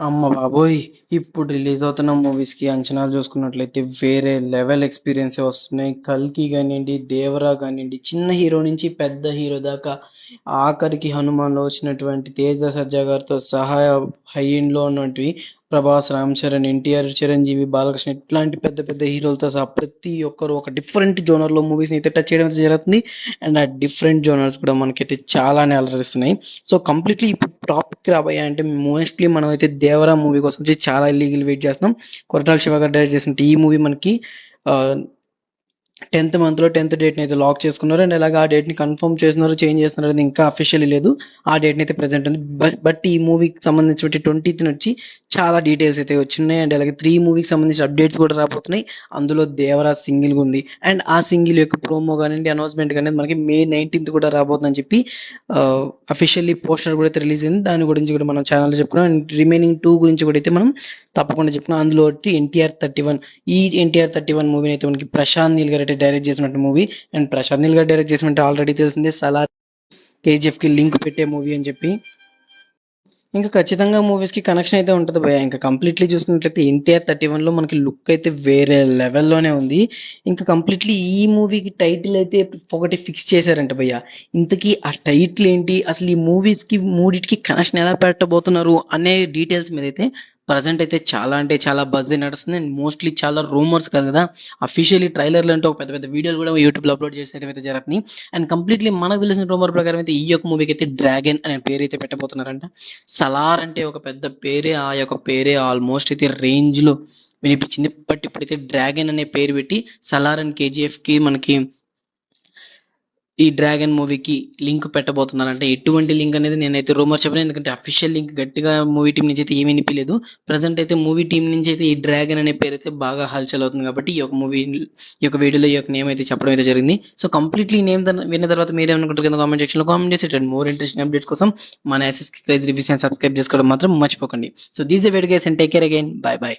అమ్మ బాబోయ్! ఇప్పుడు రిలీజ్ అవుతున్న మూవీస్‌కి అంచనాలు చూసుకున్నట్లయితే వేరే లెవెల్ ఎక్స్‌పీరియన్సే వస్తున్నాయి. 'కల్కి' కానివ్వండి 'దేవరా' కానివ్వండి చిన్న హీరో నుంచి పెద్ద హీరో దాకా ఆఖరికి 'హనుమాన్‌లో' వచ్చినటువంటి 'తేజ సజ్జా' గారితో సహాయ హై ఎండ్‌లో 'ప్రభాస్', 'రామ్ చరణ్', 'ఎన్టీఆర్', 'చిరంజీవి', 'బాలకృష్ణ' ఇట్లాంటి పెద్ద పెద్ద హీరోలతో సహా ప్రతి ఒక్కరు ఒక డిఫరెంట్ జోనర్‌లో మూవీస్‌ని అయితే టచ్ చేయడం జరుగుతుంది. అండ్ ఆ డిఫరెంట్ జోనర్స్ కూడా మనకైతే చాలానే అలరిస్తున్నాయి. సో, కంప్లీట్‌లీ ఇప్పుడు టాపిక్ రాబోయే అంటే మోస్ట్‌లీ మనమైతే 'దేవరా' మూవీ కోసం వచ్చి చాలా ఇల్లీగల్ వెయిట్ చేస్తున్నాం. కొరటాల శివ గారు డైరెక్ట్ చేసిన ఈ మూవీ మనకి టెన్త్ మంత్‌లో 10థ్ డేట్‌ని అయితే లాక్ చేసుకున్నారు. అండ్ అలాగే ఆ డేట్‌ని కన్ఫర్మ్ చేస్తున్నారు చేంజ్ చేస్తున్నారు అనేది ఇంకా అఫీషియల్లీ లేదు. ఆ డేట్‌ని అయితే ప్రెసెంట్ ఉంది. బట్ బట్ ఈ మూవీకి సంబంధించిన ట్వంటీత్ నుంచి చాలా డీటెయిల్స్ అయితే వచ్చినాయి. అండ్ అలాగే త్రీ మూవీకి సంబంధించిన అప్డేట్స్ కూడా రాబోతున్నాయి. అందులో 'దేవరా' సింగిల్ ఉంది. అండ్ ఆ సింగిల్ యొక్క ప్రోమో కానివ్వండి అనౌన్స్‌మెంట్ గాని మనకి మే 19థ్ కూడా రాబోతుందని చెప్పి అఫీషియల్లీ పోస్టర్ కూడా అయితే రిలీజ్ అయింది. దాని గురించి కూడా మనం ఛానల్ చెప్పుకున్నాం. అండ్ రిమైనింగ్ టూ గురించి కూడా అయితే మనం తప్పకుండా చెప్పుకున్నాం. అందులో ఒకటి 'ఎన్టీఆర్ 31' ఈ 'ఎన్టీఆర్ 31' మూవీని అయితే మనకి ప్రశాంత్ నీల్ గారు అయితే డైరెక్ట్ చేసినటువంటి మూవీ. అండ్ ప్రశాంత్ నీల్ గారు డైరెక్ట్ చేసినట్టు ఆల్రెడీ తెలిసింది 'సలార్', కేజీఎఫ్కి లింక్ పెట్టే మూవీ అని చెప్పి. ఇంకా ఖచ్చితంగా మూవీస్కి కనెక్షన్ అయితే ఉంటుంది భయ ఇంకా కంప్లీట్‌లీ చూసినట్లయితే 'ఎన్టీఆర్ 31'లో మనకి లుక్ అయితే వేరే లెవెల్‌లోనే ఉంది. ఇంకా కంప్లీట్‌లీ ఈ మూవీకి టైటిల్ అయితే ఒకటి ఫిక్స్ చేశారంట భయ్యా. ఇంతకీ ఆ టైటిల్ ఏంటి? అసలు ఈ మూవీస్కి మూడిటికి కనెక్షన్ ఎలా పెట్టబోతున్నారు అనే డీటెయిల్స్ మీద అయితే ప్రజెంట్ అయితే చాలా అంటే చాలా బజ్ నడుస్తుంది. అండ్ మోస్ట్‌లీ చాలా రూమర్స్ కదా! అఫీషియల్లీ ట్రైలర్‌లు అంటే ఒక పెద్ద పెద్ద వీడియోలు కూడా యూట్యూబ్‌లో అప్‌లోడ్ చేసేయడం అయితే జరుగుతుంది అండ్ కంప్లీట్‌లీ మనకు తెలిసిన రూమర్ ప్రకారం అయితే ఈ యొక్క మూవీకి అయితే 'డ్రాగన్' అనే పేరు అయితే పెట్టబోతున్నారంట. 'సలార్' అంటే ఒక పెద్ద పేరే. ఆ యొక్క పేరే ఆల్మోస్ట్ అయితే రేంజ్‌లో వినిపించింది. బట్ ఇప్పుడైతే 'డ్రాగన్' అనే పేరు పెట్టి 'సలార్' అండ్ 'కేజీఎఫ్‌కి' మనకి ఈ 'డ్రాగన్' మూవీకి లింక్ పెట్టబోతున్నారు అంటే ఎటువంటి లింక్ అనేది నేనైతే రూమర్ చెప్పిన ఎందుకంటే అఫీషియల్ లింక్ గట్టిగా మూవీ టీం నుంచి అయితే ఏమి వినిపించలేదు ప్రజెంట్ అయితే మూవీ టీం నుంచి అయితే ఈ 'డ్రాగన్' అనే పేరు అయితే బాగా హల్చల్ అవుతుంది కాబట్టి ఈ యొక్క మూవీ ఈ యొక్క వీడియోలో ఈ యొక్క నేమ్ అయితే చెప్పడం అయితే జరిగింది. సో, కంప్లీట్‌లీ నేమ్ విన్న తర్వాత మీరేమనుకుంటారు కింద కామెంట్ సెక్షన్‌లో కామెంట్ చేసి ఇట్లాంటి మోర్ ఇంట్రెస్టింగ్ అప్డేట్స్ కోసం మన SSK craze reviews and subscribe చేసుకోవడం మాత్రం మర్చిపోకండి. So, this a wade guess guys and take care again. Bye bye.